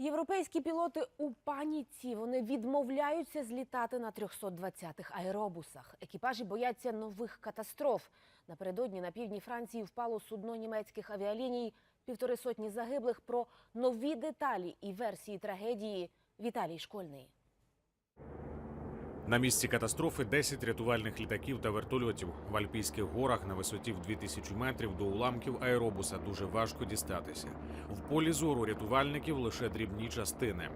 Європейські пілоти у паніці. Вони відмовляються злітати на 320-х аеробусах. Екіпажі бояться нових катастроф. Напередодні на півдні Франції впало судно німецьких авіаліній. Півтори сотні загиблих про нові деталі і версії трагедії. Віталій Школьний. На місці катастрофи 10 рятувальних літаків та вертольотів. В Альпійських горах на висоті в 2000 метрів до уламків аеробуса дуже важко дістатися. В полі зору рятувальників лише дрібні частини.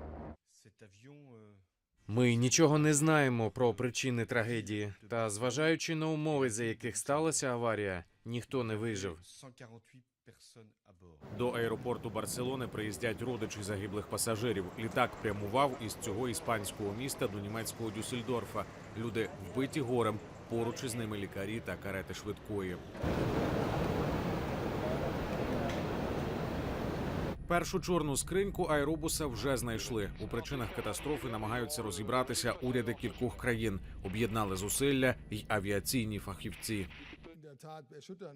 Ми нічого не знаємо про причини трагедії, та зважаючи на умови, за яких сталася аварія, ніхто не вижив. До аеропорту Барселони приїздять родичі загиблих пасажирів. Літак прямував із цього іспанського міста до німецького Дюссельдорфа. Люди вбиті горем. Поруч із ними лікарі та карети швидкої. Першу чорну скриньку аеробуса вже знайшли. У причинах катастрофи намагаються розібратися уряди кількох країн. Об'єднали зусилля й авіаційні фахівці.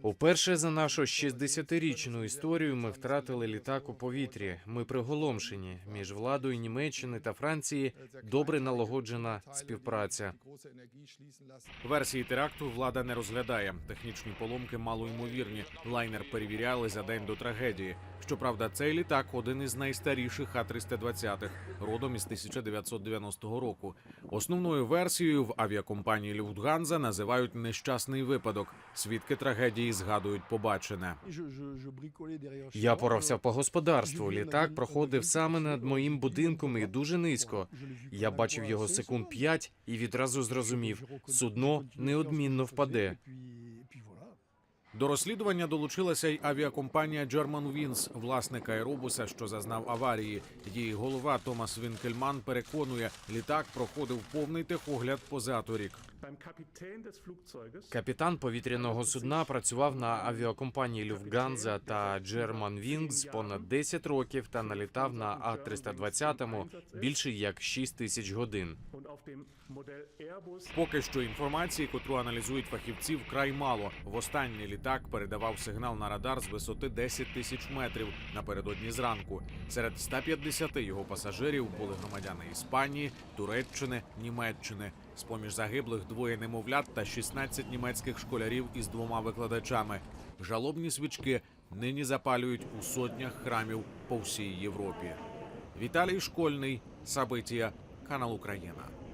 Уперше за нашу 60-річну історію ми втратили літак у повітрі. Ми приголомшені. Між владою Німеччини та Франції добре налагоджена співпраця. Версії теракту влада не розглядає. Технічні поломки малоймовірні. Лайнер перевіряли за день до трагедії. Щоправда, цей літак один із найстаріших А-320-х, родом із 1990 року. Основною версією в авіакомпанії Люфтганза називають нещасний випадок. Свідки трагедії згадують побачене. Я порався по господарству. Літак проходив саме над моїм будинком і дуже низько. Я бачив його секунд п'ять і відразу зрозумів, судно неодмінно впаде. До розслідування долучилася й авіакомпанія Germanwings, власник аеробуса, що зазнав аварії. Її голова Томас Вінкельман переконує, літак проходив повний техогляд позаторік. Капітан повітряного судна працював на авіакомпанії Люфтганза та Germanwings понад 10 років та налітав на А-320 більше як 6 тисяч годин. Поки що інформації, котру аналізують фахівці, вкрай мало. Востаннє літак передавав сигнал на радар з висоти 10 тисяч метрів напередодні зранку. Серед 150 його пасажирів були громадяни Іспанії, Туреччини, Німеччини. З поміж загиблих двоє немовлят та 16 німецьких школярів із двома викладачами. Жалобні свічки нині запалюють у сотнях храмів по всій Європі. Віталій Школьний, Сабитія, канал Україна.